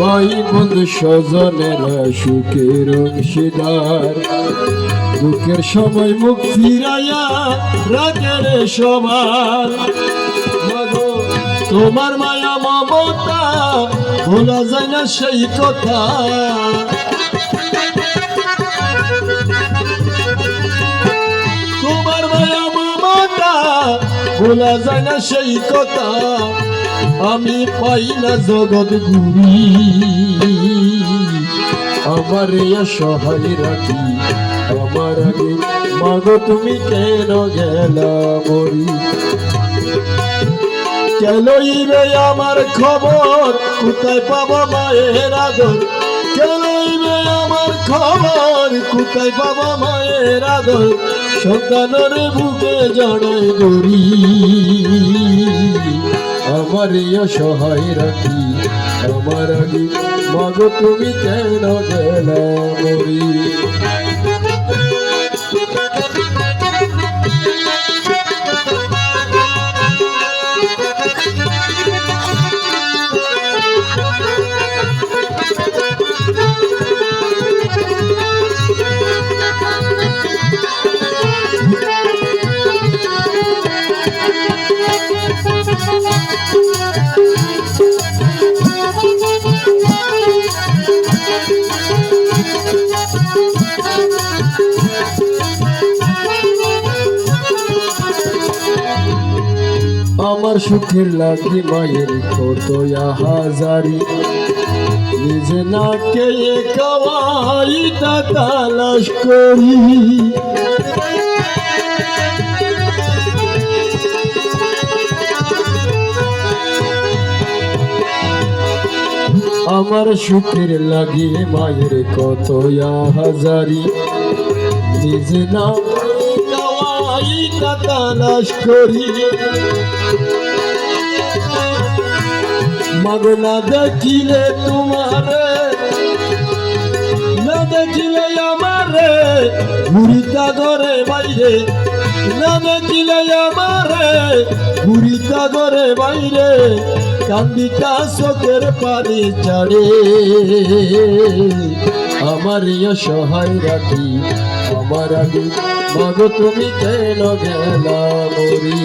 ভাই বন্ধু স্বজনের সুখের অংশীদার, দুঃখের সময় মুখ ফিরাইয়া রাখের সবার তোমার মায়া মমতা, ভোলা যায় না সেই কথা। ভোলা যায় না সেই কথা, আমি পাই না জগৎ ঘুরি আমার সহায় রাখি আমার আগে, মাগো তুমি কেন গেলা মরি? কেন ইবে আমার খবর, কোথায় পাবো মায়ের আদর? কেন ইবে আমার খবর, কোথায় পাবো মায়ের আদর? সন্তানের বুকে জড়াই গরি আমার অসহায় সহায় রাখি। আমার আগে মাগো তুমি কেন গেলা আমার সুখের লাগি মায়ের কত হাজারি নিজে না কে কাওয়াইটা তালাশ করি। আমার সুখের লাগি মায়ের কত হাজারি নিজে না তালাশ করি। মাগো না দেখিলে তোমারে, না দেখিলে আমারে ঘুরিতা ঘরে বাইরে। না দেখিলে আমারে ঘুরিতা ঘরে বাইরে। কান্দিতা চোখের পানি ছাড়ে। আমার সহায় রাখি, আমার আগে, মাগো তুমি কেন গেলা মরি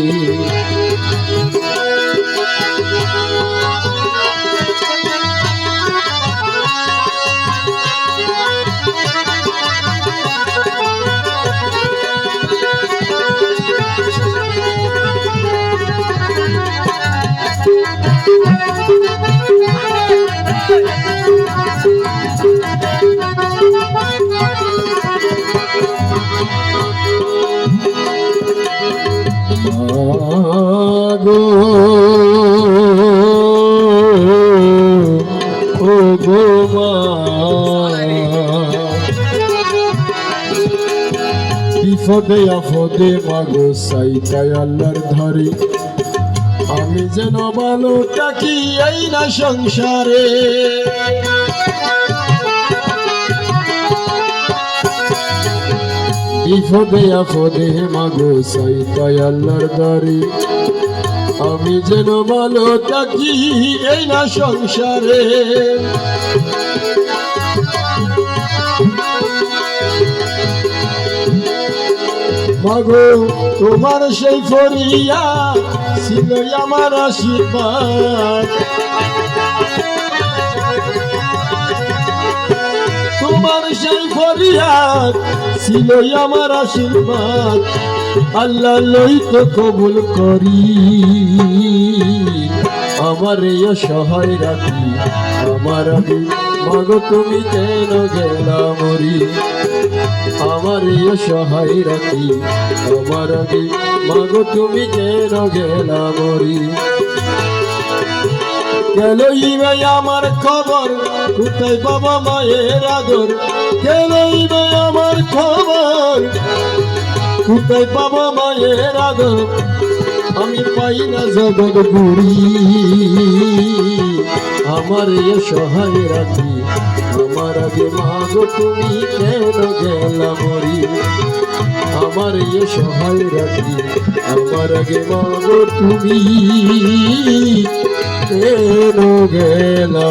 বিপদে আপদে মাগো সাইতাই আল্লাহর ধরে। আমি যেন ভালো টাকি এই না সংসারে। বিপদে আপদে মাগো সাইতাই আল্লাহর দ্বারে আমি যেন ভালো থাকি এই না সংসারে। মাগো তোমার সেই ফরিয়া ছিল আমার আশীর্বাদ। তোমার সেই ফরিয়াদ ছিল আমার আশীর্বাদ। আল্লাহ লই তো কবুল করি। আমার সহায় রাখি, আমার আগে মাগো তুমি কেন গেলা মরি আমার এই সহায় রাখি আমার আগে মাগো তুমি কেন গেলা মরি গেল ইবে আমার খবর, কোথায় বাবা মায়ের আদর? গেল ইবে আমার খবর, কোথায় বাবা মায়ের আদর? আমি পাই না জগৎ ঘুরি আমার সহায় রাখি। আমার আগে মাগো, তুমি কেন গেলা মরি? আমার সহায় রাখি। আমার আগে মাগো, তুমি কেন গেলা